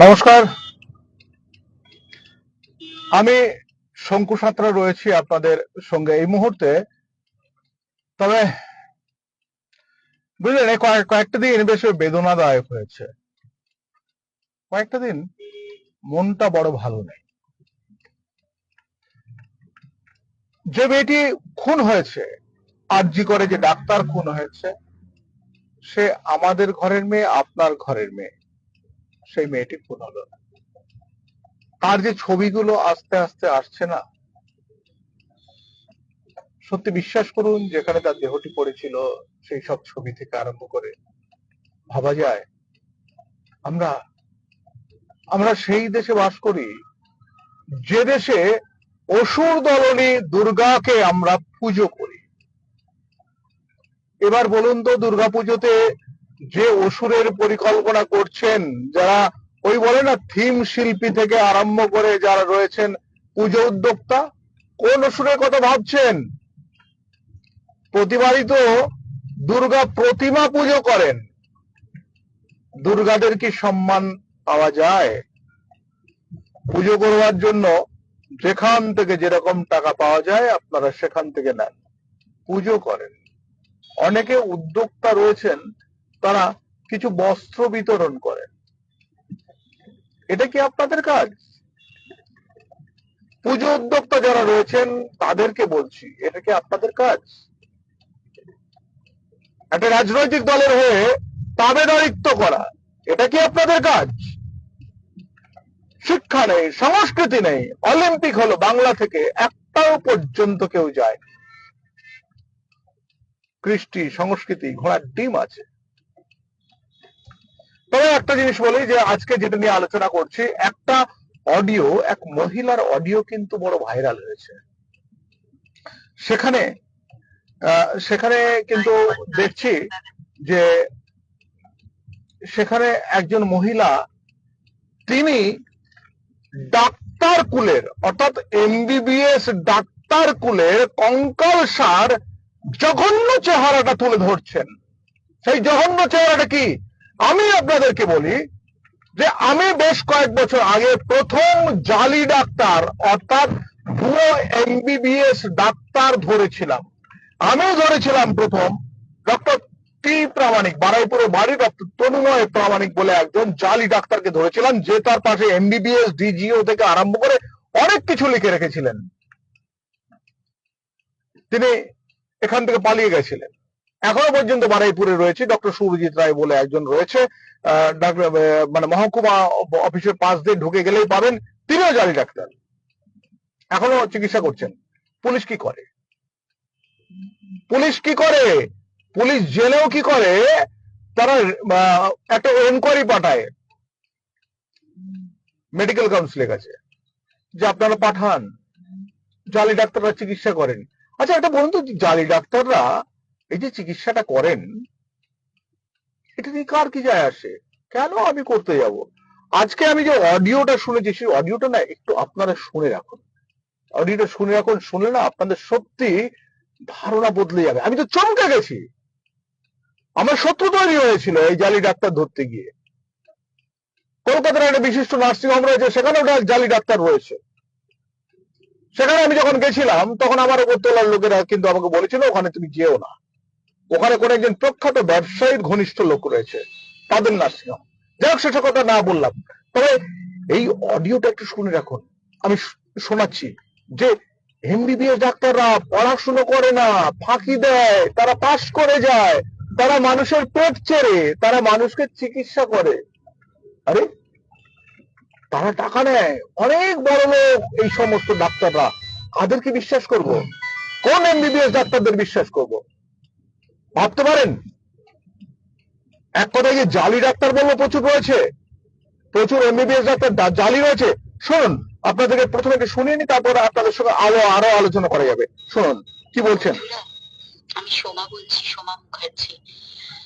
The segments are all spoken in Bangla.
নমস্কার। আমি শঙ্কু সাঁতরা রয়েছি আপনাদের সঙ্গে এই মুহূর্তে। তবে বুঝলেন কয়েকটা দিন বেশ বেদনাদায়ক হয়েছে। কয়েকটা দিন মনটা বড় ভালো নেই। যে মেয়েটি খুন হয়েছে, আরজি করে যে ডাক্তার খুন হয়েছে সে আমাদের ঘরের মেয়ে, আপনার ঘরের মেয়ে। সেই মেয়েটি খুন হলো না তার যে ছবিগুলো আস্তে আস্তে আসছে না, সত্যি বিশ্বাস করুন, যেখানে তার দেহটি পড়েছিল, সেই সব ছবি থেকে আরম্ভ করে ভাবা যায়, আমরা আমরা সেই দেশে বাস করি, যে দেশে অসুর দলনী দুর্গাকে আমরা পুজো করি। এবার বলুন তো, দুর্গাপুজোতে যে অসুরের পরিকল্পনা করছেন, যারা ওই বলে না, থিম শিল্পী থেকে আরম্ভ করে যারা রয়েছেন পুজো উদ্যোক্তা, কোন অসুরের কথা ভাবছেন? প্রতিবারই তো দুর্গা প্রতিমা পুজো করেন। দুর্গাদের কি সম্মান পাওয়া যায়? পুজো করবার জন্য যেখান থেকে যেরকম টাকা পাওয়া যায়, আপনারা সেখান থেকে নেন। পুজো করেন। অনেকে উদ্যোক্তা রয়েছেন, তারা কিছু বস্ত্র বিতরণ করেন। এটা কি আপনাদের কাজ? পুজো উদ্যোক্তা যারা রয়েছেন, তাদেরকে বলছি, এটা কি আপনাদের কাজ? একটা রাজনৈতিক দলের হয়ে তাবেদারিত্ব করা, এটা কি আপনাদের কাজ? শিক্ষা নেই, সংস্কৃতি নেই, অলিম্পিক হলো বাংলা থেকে একটাও পর্যন্ত কেউ যায় কৃষ্টি, সংস্কৃতি, ঘোড়ার ডিম আছে। তবে একটা জিনিস বলি যে, আজকে যেটা নিয়ে আলোচনা করছি, একটা অডিও, এক মহিলার অডিও কিন্তু বড় ভাইরাল হয়েছে। সেখানে সেখানে কিন্তু দেখছি যে, সেখানে একজন মহিলা, তিনি ডাক্তার কুলের, অর্থাৎ এমবিবিএস ডাক্তার কুলের কঙ্কাল সার জঘন্য চেহারাটা তুলে ধরছেন। সেই জঘন্য চেহারাটা কি? আমি আপনাদেরকে বলি যে আমি বেশ কয়েক বছর আগে প্রথম জালি ডাক্তার, অর্থাৎ ভুয়ো এমবিবিএস ডাক্তার ধরেছিলাম। আমিও ধরেছিলাম প্রথম ডক্টর টি প্রামাণিক বারাইপুরে বাড়ি ডক্টর তনুময় প্রামাণিক বলে একজন জালি ডাক্তারকে ধরেছিলাম, যে তার পাশে এমবিবিএস ডিজিও থেকে আরম্ভ করে অনেক কিছু লিখে রেখেছিলেন। তিনি এখান থেকে পালিয়ে গেছিলেন। এখনও পর্যন্ত বারাইপুরে রয়েছে। ডক্টর সুরজিৎ রায় বলে একজন রয়েছে। মানে মহকুমা অফিসের পাশ দিয়ে ঢুকে গেলেই পাবেন। তিনিও জালি ডাক্তার। এখনও চিকিৎসা করছেন। পুলিশ কি করে? পুলিশ কি করে? পুলিশ জেলেও কি করে? তারা একটা এনকোয়ারি পাঠায়। মেডিকেল কাউন্সিলের কাছে। যে আপনারা পাঠান। জালি ডাক্তাররা চিকিৎসা করেন। আচ্ছা একটা বলুন তো, জালি ডাক্তাররা এই যে চিকিৎসাটা করেন, এটা নিয়ে কার কি যায় আসে? কেন আমি করতে যাব? আজকে আমি যে অডিওটা শুনেছি, সেই অডিওটা না একটু আপনারা শুনে রাখুন। অডিওটা শুনে রাখুন, শুনলে না আপনাদের সত্যি ধারণা বদলে যাবে। আমি তো চমকে গেছি! আমার শত্রু তৈরি হয়েছিল এই জালি ডাক্তার ধরতে গিয়ে। কলকাতার একটা বিশিষ্ট নার্সিং হোম রয়েছে, সেখানেও জালি ডাক্তার রয়েছে। সেখানে আমি যখন গেছিলাম, তখন আমার ওপর তোলার লোকেরা কিন্তু আমাকে বলেছিল, ওখানে তুমি যেও না। ওখানে কোন একজন প্রখ্যাত ব্যবসায়ীর ঘনিষ্ঠ লোক রয়েছে, তাদের নার্সিং হোম যাই হোক সেসব কথা না বললাম। তবে এই অডিওটা একটু শুনে রাখুন। আমি শোনাচ্ছি যে এমবিবিএস ডাক্তাররা পড়াশুনো করে না, ফাঁকি দেয়, তারা পাশ করে যায়, তারা মানুষের পেট চেরে তারা মানুষকে চিকিৎসা করে। আরে তারা টাকা নেয়। অনেক বড় লোক এই সমস্ত ডাক্তাররা। কাদেরকে বিশ্বাস করব? কোন এমবিবিএস ডাক্তারদের বিশ্বাস করব? ভাবতে পারেন? এক কথায় যে জালি ডাক্তার বলব প্রচুর রয়েছে। প্রচুর এমবিবিএস ডাক্তার জালি রয়েছে। শুনুন, আপনাদেরকে প্রথমে একটু শুনিয়ে নি তারপর আপনাদের সঙ্গে আরও আরও আলোচনা করা যাবে। শুনুন, কি বলছেন? আমি সোমা বলছি, সোমা মুখার্জি।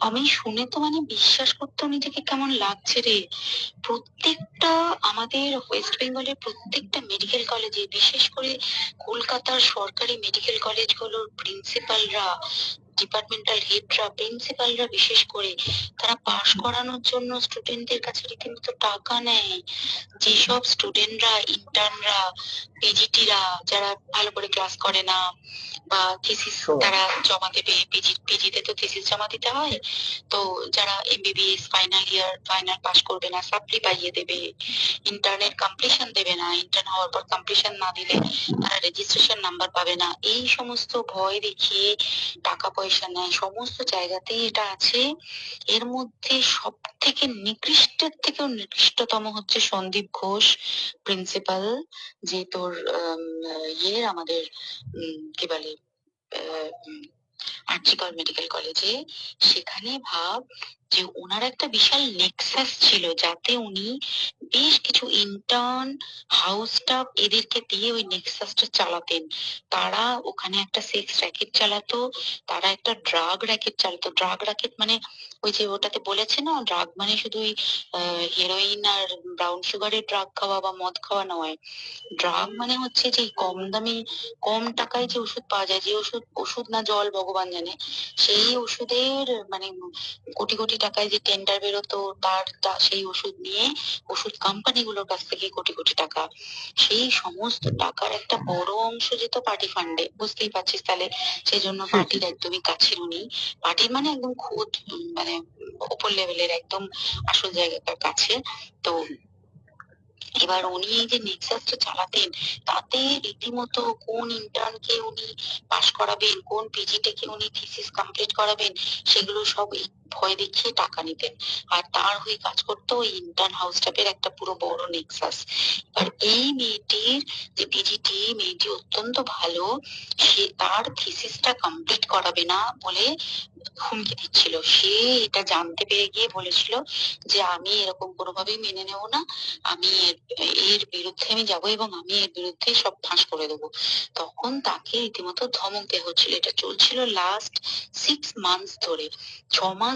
আমি শুনে তো মানে বিশ্বাস করতেও নিজেকে কেমন লাগছে রে। প্রত্যেকটা আমাদের ওয়েস্ট বেঙ্গলের প্রত্যেকটা মেডিকেল কলেজে বিশেষ করে কলকাতার সরকারি মেডিকেল কলেজগুলোর প্রিন্সিপালরা ডিপার্টমেন্টাল হেডরা প্রিন্সিপালরা বিশেষ করে তারা পাশ করানোর জন্য স্টুডেন্টদের কাছে রীতিমতো টাকা নেয়। যেসব স্টুডেন্টরা ইন্টার্নরা পিজিটিরা যারা ভালো করে ক্লাস করে না বা থিসিস তারা জমা দেবে পিজি পিজিতে তো থিসিস জমা দিতে হয়। তো যারা MBBS final year final pass করবে না সাপ্লি পাইয়ে দেবে। ইন্টার্নের কমপ্লিশন দেবে না ইন্টার্ন হওয়ার পর কমপ্লিশন না দিলে তারা রেজিস্ট্রেশন নাম্বার পাবে না। এই সমস্ত ভয় দেখিয়ে টাকা পয়সা নেয় সমস্ত জায়গাতেই এটা আছে। এর মধ্যে সব থেকে নিকৃষ্টের থেকেও নিকৃষ্টতম হচ্ছে সন্দীপ ঘোষ প্রিন্সিপাল যে তোর ইয়ের আমাদের কি বলে আর্চিকল মেডিকেল কলেজে সেখানে ভাব যে ওনার একটা বিশাল নেক্সাস ছিল, যাতে উনি বেশ কিছু ইন্টার্ন হাউস স্টাফ এদেরকে দিয়ে ওই নেক্সাসটা চালাতেন। তারা ওখানে একটা সেক্স র্যাকেট চালাতো, তারা একটা ড্রাগ র্যাকেট চালাতো। ড্রাগ র্যাকেট মানে ওই যে ওটাতে বলেছে না ড্রাগ মানে শুধু ওই হেরোইন আর ব্রাউন সুগারের ড্রাগ খাওয়া বা মদ খাওয়া নয়। ড্রাগ মানে হচ্ছে যে কম দামি, কম টাকায় যে ওষুধ পাওয়া যায়, যে ওষুধ ওষুধ না জল ভগবান জানে। সেই ওষুধের মানে কোটি কোটি টাকায় যে টেন্ডার বেরোতো তার সেই ওষুধ নিয়ে ওষুধ কোম্পানিগুলোর কাছ থেকে কোটি কোটি টাকা। সেই সমস্ত টাকার একটা বড় অংশ যেত পার্টি ফান্ডে বুঝতেই পারছিস তাহলে? সেই জন্য পার্টির একদমই কাছের উনি পার্টির মানে একদম খুদ মানে উপর লেভেলের একদম আসল জায়গাটার কাছে। তো এবার উনি এই যে নেক্সাসটা চালাতেন, তাতে রীতিমতো কোন ইন্টার্নকে উনি পাশ করাবেন, কোন পিজিটাকে উনি থিসিস কমপ্লিট করাবেন, সেগুলো সব ভয় দেখিয়ে টাকা নিতেন। আর তার হয়ে কাজ করতো ওই ইন্টার্ন হাউস স্টাফের একটা পুরো বড় নেক্সাস আর এই মেয়েটির যে পিজিটি মেয়েটি অত্যন্ত ভালো, সে তার থিসিসটা কমপ্লিট করাবে না বলে হুমকি দিচ্ছিল। সে এটা জানতে পেরে গিয়ে বলেছিল যে, আমি এরকম কোনোভাবেই মেনে নেব না। আমি এর এর বিরুদ্ধে আমি যাব এবং আমি এর বিরুদ্ধে সব ফাঁস করে দেবো। তখন তাকে রীতিমতো ধমক দেওয়া হচ্ছিল। এটা চলছিল লাস্ট সিক্স মান্থস ধরে। ছ মাস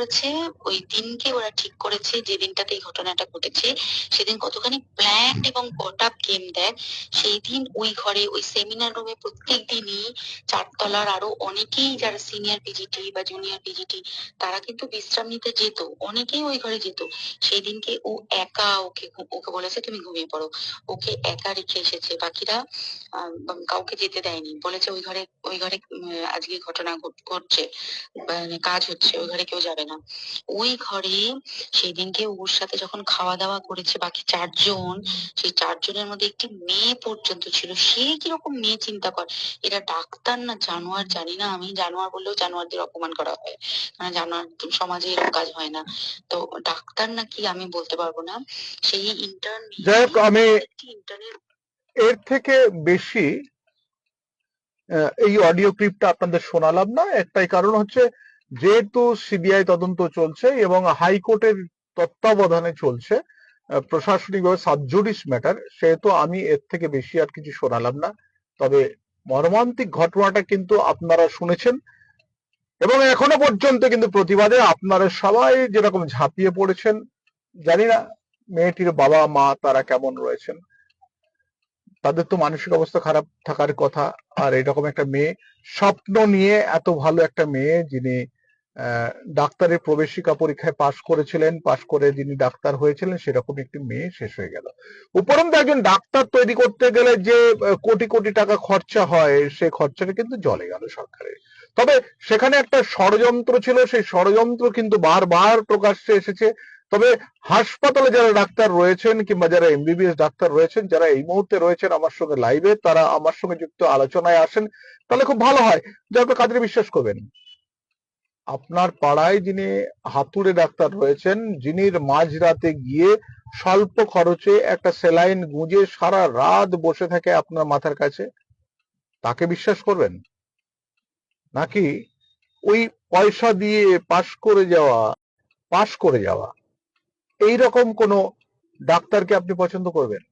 করেছে, ওই দিনকে ওরা ঠিক করেছে, যে দিনটাতে এই ঘটনাটা ঘটেছে, সেদিন কতখানি প্ল্যান্ড এবং কট গেম দেয়, সেই দিন ওই ঘরে, ওই সেমিনার রুমে প্রত্যেক দিনই চারতলার আরও অনেকেই যারা সিনিয়র পিজিটি বা জুনিয়র পিজিটি তারা কিন্তু বিশ্রাম নিতে যেত, অনেকেই ওই ঘরে যেত। সেই দিনকে ও একা ওকে ওকে বলেছে, তুমি ঘুমিয়ে পড়ো। ওকে একা রেখে এসেছে। বাকিরা কাউকে যেতে দেয়নি। বলেছে, ওই ঘরে ওই ঘরে আজকে ঘটনা ঘট- ঘটছে মানে কাজ হচ্ছে, ওই ঘরে কেউ যাবে না। ওই ঘরে সেই দিনকে ওর সাথে যখন খাওয়া দাওয়া করেছে বাকি চারজন সেই চারজনের মধ্যে একটি মেয়ে পর্যন্ত ছিল। সে কীরকম মেয়ে চিন্তা কর। এরা ডাক্তার না জানোয়ার জানি না আমি। জানোয়ার বললেও জানোয়ারদের অপমান করা হয়। মানে জানোয়ার সমাজে এরকম কাজ হয় না। তো ডাক্তার নাকি আমি বলতে পারব না। সেই ইন্টার্ন যাই হোক, আমি- এর থেকে বেশি এই অডিও ক্লিপটা আপনাদের শোনালাম না। একটাই কারণ হচ্ছে যেহেতু সিবিআই তদন্ত চলছে এবং হাইকোর্টের তত্ত্বাবধানে চলছে প্রশাসনিকভাবে সাবজুডিস ম্যাটার সেহেতু আমি এর থেকে বেশি আর কিছু শোনালাম না। তবে মর্মান্তিক ঘটনাটা কিন্তু আপনারা শুনেছেন এবং এখনও পর্যন্ত কিন্তু প্রতিবাদে আপনারা সবাই যেরকম ঝাঁপিয়ে পড়েছেন, জানি না মেয়েটির বাবা, মা তারা কেমন রয়েছেন। তাদের তো মানসিক অবস্থা খারাপ থাকার কথা, আর এরকম একটা মেয়ে, স্বপ্ন নিয়ে এত ভালো একটা মেয়ে যিনি ডাক্তারের প্রবেশিকা পরীক্ষায় পাশ করেছিলেন, পাশ করে যিনি ডাক্তার হয়েছিলেন সেরকম একটি মেয়ে শেষ হয়ে গেল। উপরন্তু একজন ডাক্তার তৈরি করতে গেলে যে কোটি কোটি টাকা খরচা হয়, সে খরচাটা কিন্তু জলে গেল সরকারের। তবে সেখানে একটা ষড়যন্ত্র ছিল, সেই ষড়যন্ত্র কিন্তু বারবার প্রকাশ্যে এসেছে। তবে হাসপাতালে যারা ডাক্তার রয়েছেন কিংবা যারা এমবিবিএস ডাক্তার রয়েছেন, যারা এই মুহূর্তে রয়েছেন আমার সঙ্গে লাইভে তারা আমার সঙ্গে যুক্ত আলোচনায় আসেন, তাহলে খুব ভালো হয়। যে আপনি কাদের বিশ্বাস করবেন? আপনার পাড়ায় যিনি হাতুড়ে ডাক্তার রয়েছেন যিনি মাঝরাতে গিয়ে স্বল্প খরচে একটা সেলাইন গুঁজে সারা রাত বসে থাকে আপনার মাথার কাছে, তাকে বিশ্বাস করবেন? নাকি ওই পয়সা দিয়ে পাশ করে যাওয়া, পাশ করে যাওয়া এই রকম কোন ডাক্তারকে আপনি পছন্দ করবেন?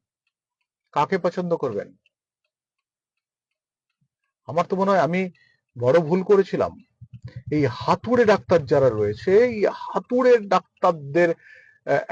কাকে পছন্দ করবেন? আমার তো মনে হয় আমি বড় ভুল করেছিলাম। এই হাতুড়ে ডাক্তার যারা রয়েছে, এই হাতুড়ে ডাক্তারদের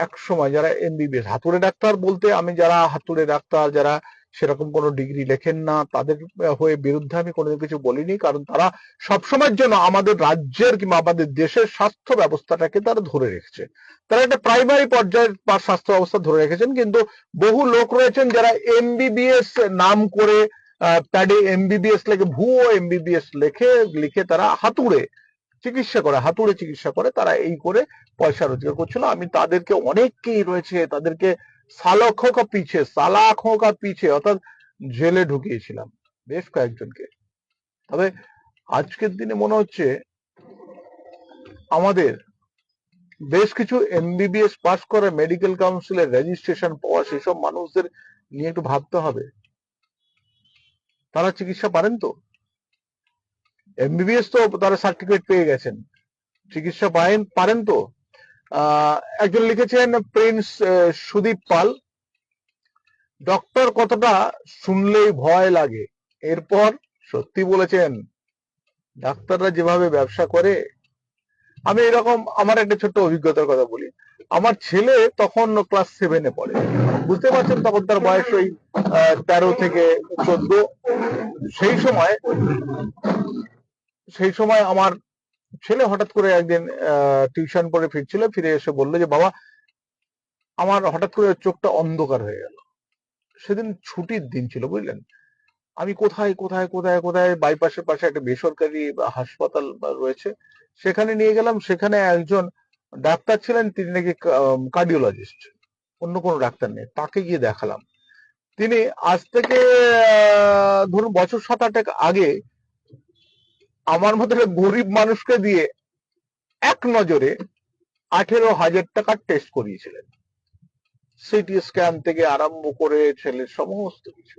এক সময় যারা এমবিবিএস, হাতুড়ে ডাক্তার বলতে আমি যারা হাতুড়ে ডাক্তার, যারা সেরকম কোনো ডিগ্রি লেখেন না, তাদের হয়ে বিরুদ্ধে আমি কোনোদিন কিছু বলিনি, কারণ তারা সবসময়ের জন্য আমাদের রাজ্যের কিংবা আমাদের দেশের স্বাস্থ্য ব্যবস্থাটাকে তারা ধরে রেখেছে। তারা একটা প্রাইমারি পর্যায়ের বা স্বাস্থ্য ব্যবস্থা ধরে রেখেছেন, কিন্তু বহু লোক রয়েছেন যারা এমবিবিএস নাম করে প্যাডে এমবিবিএস লেখে, ভুয়ো এমবিবিএস লেখে, লিখে তারা হাতুড়ে চিকিৎসা করে, হাতুড়ে চিকিৎসা করে, তারা এই করে পয়সা রোজগার করছিল। আমি তাদেরকে অনেককেই রয়েছে, তাদেরকে সালখো কা পিছে সালাখো পিছে, অর্থাৎ জেলে ঢুকিয়েছিলাম বেশ কয়েকজনকে। তবে আজকের দিনে মনে হচ্ছে আমাদের বেশ কিছু এমবিবিএস পাস করে মেডিকেল কাউন্সিলের রেজিস্ট্রেশন পাওয়া সেসব মানুষদের নিয়ে একটু ভাবতে হবে। তারা চিকিৎসা পারেন তো? এমবিবিএস তো তারা সার্টিফিকেট পেয়ে গেছেন। চিকিৎসা পারেন পারেন তো? একজন লিখেছেন প্রিন্স সুদীপ পাল। ডক্টর কতটা শুনলেই ভয় লাগে। এরপর সত্যি বলেছেন, ডাক্তাররা যেভাবে ব্যবসা করে, আমি এরকম আমার একটা ছোট্ট অভিজ্ঞতার কথা বলি। আমার ছেলে তখন ক্লাস সেভেনে পড়ে। বুঝতে পারছেন তখন তার বয়স ওই তেরো থেকে চোদ্দ। সেই সময় সেই সময় আমার ছেলে হঠাৎ করে একদিন টিউশন পড়ে ফিরছিল, ফিরে এসে বলল যে, বাবা, আমার হঠাৎ করে চোখটা অন্ধকার হয়ে গেল। সেদিন ছুটির দিন ছিল, বুঝলেন? আমি কোথায় কোথায় কোথায় কোথায়, বাইপাসের পাশে একটা বেসরকারি হাসপাতাল রয়েছে, সেখানে নিয়ে গেলাম। সেখানে একজন ডাক্তার ছিলেন, তিনি নাকি কার্ডিওলজিস্ট। অন্য কোনো ডাক্তার নেই, তাকে গিয়ে দেখালাম। তিনি আজ থেকে ধরুন বছর সাত আটেক আগে আমার মতো গরিব মানুষকে দিয়ে এক নজরে আঠেরো হাজার টাকার টেস্ট করিয়েছিলেন। সিটি স্ক্যান থেকে আরম্ভ করে ছেলের সমস্ত কিছু।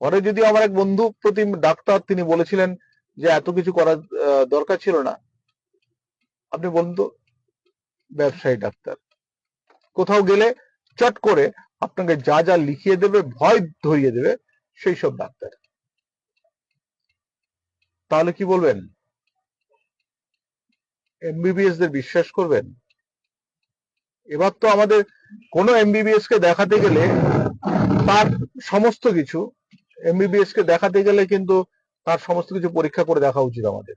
পরে যদি আমার এক বন্ধু প্রতিম ডাক্তার তিনি বলেছিলেন যে এত কিছু করার দরকার ছিল না, আপনি বলুন তো ব্যবসায়ী ডাক্তার। কোথাও গেলে চট করে আপনাকে যা যা লিখিয়ে দেবে, ভয় ধরিয়ে দেবে, সেই সব ডাক্তার। তাহলে কি বলবেন? এমবিবিএস দের বিশ্বাস করবেন? এবার তো আমাদের কোন এমবিবিএস কে দেখাতে গেলে তার সমস্ত কিছু এমবিবিএস কে দেখাতে গেলে কিন্তু তার সমস্ত কিছু পরীক্ষা করে দেখা উচিত আমাদের।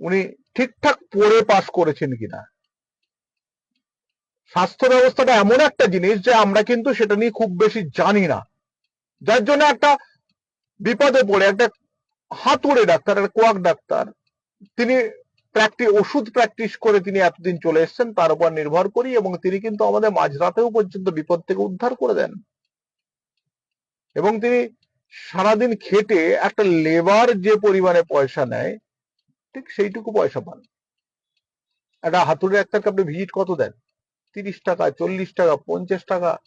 উনি ঠিকঠাক পড়ে পাশ করেছেন কিনা? স্বাস্থ্য ব্যবস্থাটা এমন একটা জিনিস যে আমরা কিন্তু সেটা নিয়ে খুব বেশি জানি না। যার জন্য একটা বিপদে পড়ে, একটা হাতুড়ে ডাক্তার, একটা কোয়াক ডাক্তার, তিনি প্র্যাকটিস ওষুধ প্র্যাকটিস করে তিনি এতদিন চলে এসেছেন, তার উপর নির্ভর করি এবং তিনি কিন্তু আমাদের মাঝরাতেও পর্যন্ত বিপদ থেকে উদ্ধার করে দেন। এবং তিনি সারাদিন খেটে একটা লেবার যে পরিমাণে পয়সা নেয়, ঠিক সেইটুকু পয়সা পান। একটা হাতুড়ে ডাক্তারকে আপনি ভিজিট কত দেন? তিরিশ টাকা, চল্লিশ টাকা, পঞ্চাশ টাকা।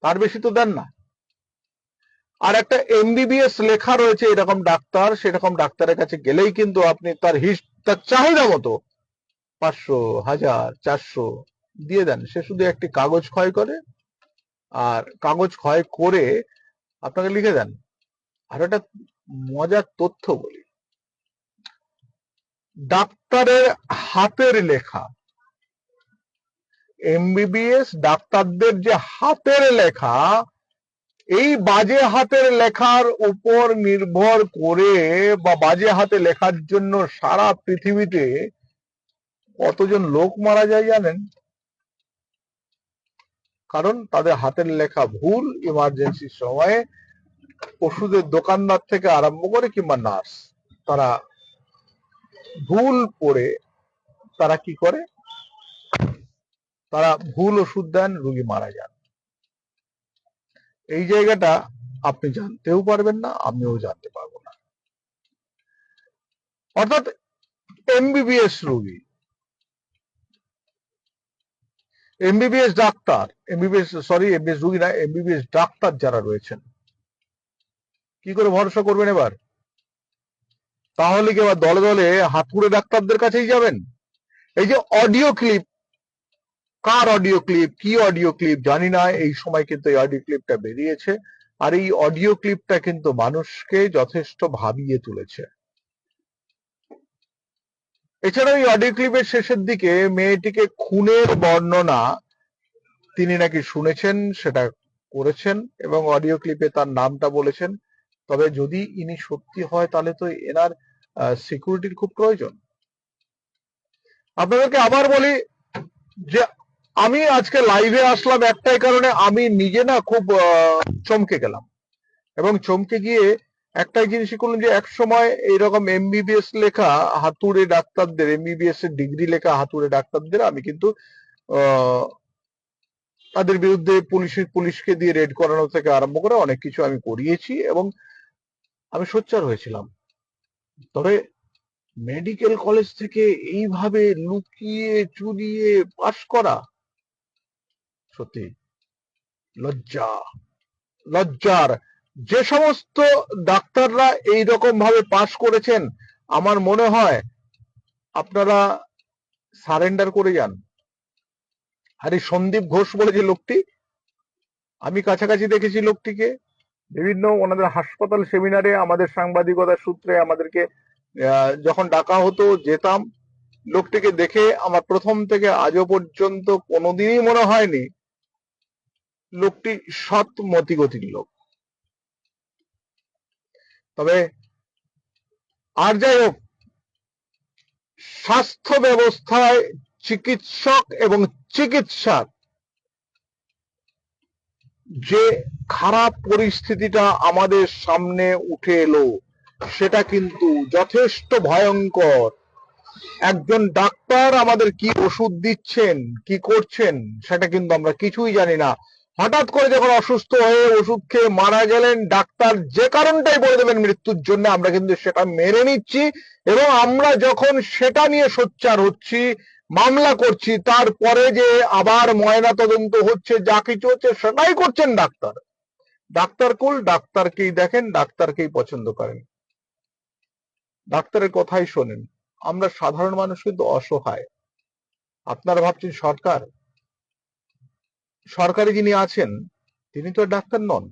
তার বেশি তো দেন না। আর একটা এমবিবিএস লেখা রয়েছে, এরকম ডাক্তার, সেরকম ডাক্তারের কাছে গেলেই কিন্তু আপনি তার হিস, তার চাহিদা মতো পাঁচশো, হাজার, চারশো দিয়ে দেন। সে শুধু একটি কাগজ ক্ষয় করে, আর কাগজ ক্ষয় করে আপনাকে লিখে দেন। আর একটা মজার তথ্য বলি। ডাক্তারের হাতের লেখা এমবিবিএস ডাক্তারদের যে হাতের লেখা, এই বাজে হাতের লেখার উপর নির্ভর করে বা বাজে হাতে লেখার জন্য সারা পৃথিবীতে কতজন লোক মারা যায় জানেন? কারণ তাদের হাতের লেখা ভুল ইমার্জেন্সির সময়ে ওষুধের দোকানদার থেকে আরম্ভ করে কিংবা নার্স, তারা ভুল পড়ে তারা কি করে? তারা ভুল ওষুধ দেন, রোগী মারা যান। এই জায়গাটা আপনি জানতেও পারবেন না, আমিও জানতে পারব না। অর্থাৎ এমবিবিএস রোগী, MBBS doctor, MBBS, sorry MBS রুগী না, এমবিবিএস ডাক্তার যারা রয়েছেন, কি করে ভরসা করবেন এবার? তাহলে কি এবার দলে দলে হাতুড়ে ডাক্তারদের কাছেই যাবেন? এই যে অডিও ক্লিপ কার অডিও ক্লিপ কি অডিও ক্লিপ জানি না, এই সময় কিন্তু এই অডিও ক্লিপটা বেরিয়েছে। আর এই অডিও ক্লিপটা কিন্তু মানুষকে যথেষ্ট ভাবিয়ে তুলেছে। এছাড়া এই অডিও ক্লিপের শেষের দিকে মেয়েটিকে খুনের বর্ণনা তিনি নাকি শুনেছেন, সেটা করেছেন এবং অডিও ক্লিপে তার নামটা বলেছেন। তবে যদি ইনি সত্যি হয়, তাহলে তো এনার সিকিউরিটির খুব প্রয়োজন। আপনাদেরকে আবার বলি যে আমি আজকে লাইভে আসলাম একটাই কারণে, আমি নিজে না খুব চমকে গেলাম। এবং চমকে গিয়ে একটাই জিনিসই করলাম যে এক সময় এইরকম এমবিবিএস লেখা হাতুড়ে ডাক্তারদের এমবিবিএস এর ডিগ্রি লেখা হাতুড়ে ডাক্তারদের, আমি কিন্তু তাদের বিরুদ্ধে পুলিশের, পুলিশকে দিয়ে রেড করানো থেকে আরম্ভ করে অনেক কিছু আমি করিয়েছি এবং আমি সোচ্চার হয়েছিলাম। তবে মেডিকেল কলেজ থেকে এইভাবে লুকিয়ে, চুরিয়ে পাশ করা সত্যি। লজ্জা। লজ্জার। যে সমস্ত ডাক্তাররা এই রকম ভাবে পাশ করেছেন, আমার মনে হয় আপনারা সারেন্ডার করে যান। আর সন্দীপ ঘোষ বলে যে লোকটি, আমি কাছাকাছি দেখেছি লোকটিকে। বিভিন্ন ওনাদের হাসপাতাল সেমিনারে আমাদের সাংবাদিকতার সূত্রে আমাদেরকে যখন ডাকা হতো যেতাম, লোকটিকে দেখে আমার প্রথম থেকে আজও পর্যন্ত কোনোদিনই মনে হয়নি লোকটি সৎ মতিগতির লোক। তবে আর যাই হোক, স্বাস্থ্য ব্যবস্থায় চিকিৎসক এবং চিকিৎসার যে খারাপ পরিস্থিতিটা আমাদের সামনে উঠে এলো, সেটা কিন্তু যথেষ্ট ভয়ঙ্কর। একজন ডাক্তার আমাদের কি ওষুধ দিচ্ছেন, কি করছেন, সেটা কিন্তু আমরা কিছুই জানি না। হঠাৎ করে যখন অসুস্থ হয়ে ওষুধ খেয়ে মারা গেলেন, ডাক্তার যে কারণটাই বলে দেবেন মৃত্যুর জন্য, আমরা কিন্তু সেটা মেনে নিচ্ছি এবং আমরা যখন সেটা নিয়ে সোচ্চার হচ্ছি, মামলা করছি, তারপরে যে আবার ময়না তদন্ত হচ্ছে, যা কিছু হচ্ছে, সেটাই করছেন ডাক্তার। ডাক্তার কুল, ডাক্তারকেই দেখেন, ডাক্তারকেই পছন্দ করেন। ডাক্তারের কথাই শোনেন। আমরা সাধারণ মানুষ কিন্তু অসহায়। আপনারা ভাবছেন, সরকার? সরকারে যিনি আছেন, তিনি তো ডাক্তার নন।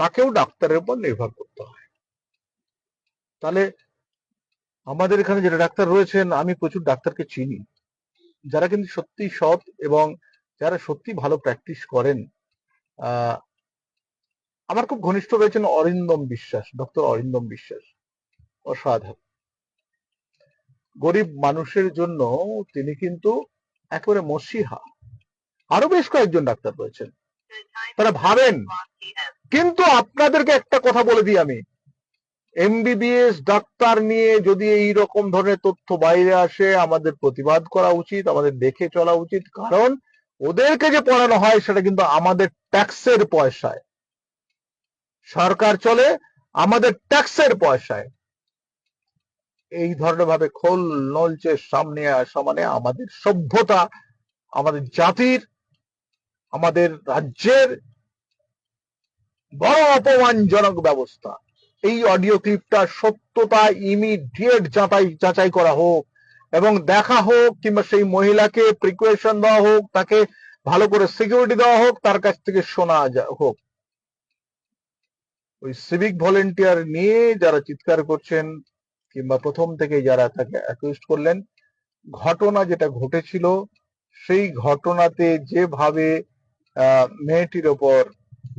তাকেও ডাক্তারের উপর নির্ভর করতে হয়। তাহলে আমাদের এখানে যেটা ডাক্তার রয়েছেন, আমি প্রচুর ডাক্তারকে চিনি। যারা কিন্তু সত্যি সৎ এবং যারা সত্যি ভালো প্র্যাকটিস করেন আমার খুব ঘনিষ্ঠ রয়েছেন অরিন্দম বিশ্বাস, ডক্টর অরিন্দম বিশ্বাস, অসাধারণ। গরিব মানুষের জন্য তিনি কিন্তু একেবারে মসিহা। আরও বেশ কয়েকজন ডাক্তার রয়েছেন। তারা ভাবেন, কিন্তু আপনাদেরকে একটা কথা বলে দিই আমি। এমবিবিএস ডাক্তার নিয়ে যদি এই রকম ধরনের তথ্য বাইরে আসে, আমাদের প্রতিবাদ করা উচিত, আমাদের দেখে চলা উচিত। কারণ ওদেরকে যে পড়ানো হয়, সেটা কিন্তু আমাদের ট্যাক্সের পয়সায়। সরকার চলে, আমাদের ট্যাক্সের পয়সায়। এই ধরনের ভাবে খোল নলচে সামনে আসা মানে আমাদের সভ্যতা, আমাদের জাতির আমাদের রাজ্যের বড় অপমানজনক ব্যবস্থা। এই অডিও ক্লিপটা সত্যতা ইমিডিয়েট যাচাই যাচাই করা হোক এবং দেখা হোক কিংবা সেই মহিলাকে প্রিকুয়েশন দেওয়া হোক, তাকে ভালো করে সিকিউরিটি দেওয়া হোক, তার কাছ থেকে শোনা হোক। ওই সিভিক ভলেন্টিয়ার নিয়ে যারা চিৎকার করছেন কিংবা প্রথম থেকে যারা তাকে অ্যাকিউজ করলেন, ঘটনা যেটা ঘটেছিল, সেই ঘটনাতে যেভাবে মেয়েটির ওপর,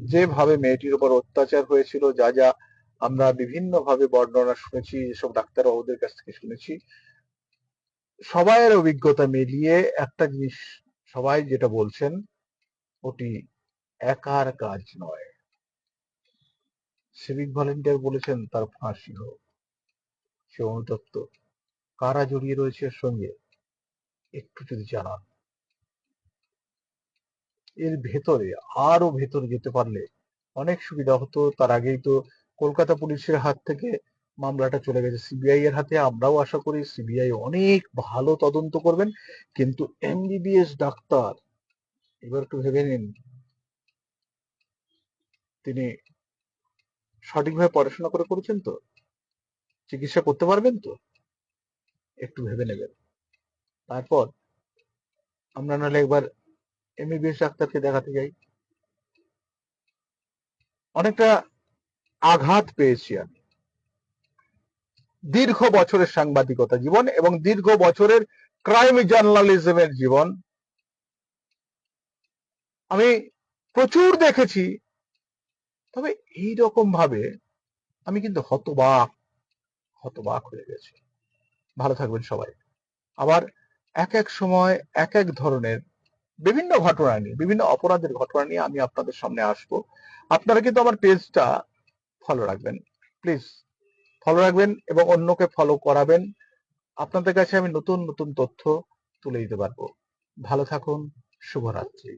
যেভাবে মেয়েটির উপর অত্যাচার হয়েছিল, যা যা আমরা বিভিন্ন ভাবে বর্ণনা শুনেছি এসব ডাক্তারবাবুদের কাছ থেকে শুনেছি, সবাইয়ের অভিজ্ঞতা মিলিয়ে একটা জিনিস সবাই যেটা বলছেন, ওটি একার কাজ নয়। সিভিক ভলেন্টিয়ার বলেছেন, তার ফাঁসি হোক। সে অনুতপ্ত। কারা জড়িয়ে রয়েছে সঙ্গে? একটু যদি জানান। এর ভেতরে আরও ভেতরে যেতে পারলে অনেক সুবিধা হতো। তার আগেই তো কলকাতা পুলিশের হাত থেকে মামলাটা চলে গেছে। সিবিআই এর হাতে আমরাও আশা করি সিবিআই অনেক ভালো তদন্ত করবেন। কিন্তু এমবিবিএস ডাক্তার, এবার একটু ভেবে নিন, তিনি সঠিকভাবে পড়াশোনা করে করেছেন তো? চিকিৎসা করতে পারবেন তো? একটু ভেবে নেবেন। তারপর আমরা নাহলে একবার এমবিবিএস ডাক্তারকে দেখাতে যাই। অনেকটা আঘাত পেয়েছি আমি। দীর্ঘ বছরের সাংবাদিকতা জীবন এবং দীর্ঘ বছরের ক্রাইম জার্নালিজমের জীবন। আমি প্রচুর দেখেছি। তবে এই রকম ভাবে আমি কিন্তু হতবাক হতবাক হয়ে গেছি। ভালো থাকবেন সবাই। আবার এক এক সময় এক এক ধরনের বিভিন্ন ঘটনা নিয়ে, বিভিন্ন অপরাধের ঘটনা নিয়ে আমি আপনাদের সামনে আসব। আপনারা কিন্তু আমার পেজটা ফলো রাখবেন। প্লিজ ফলো রাখবেন এবং অন্যকে ফলো করাবেন। আপনাদের কাছে আমি নতুন নতুন তথ্য তুলে দিতে পারব। ভালো থাকুন, শুভরাত্রি।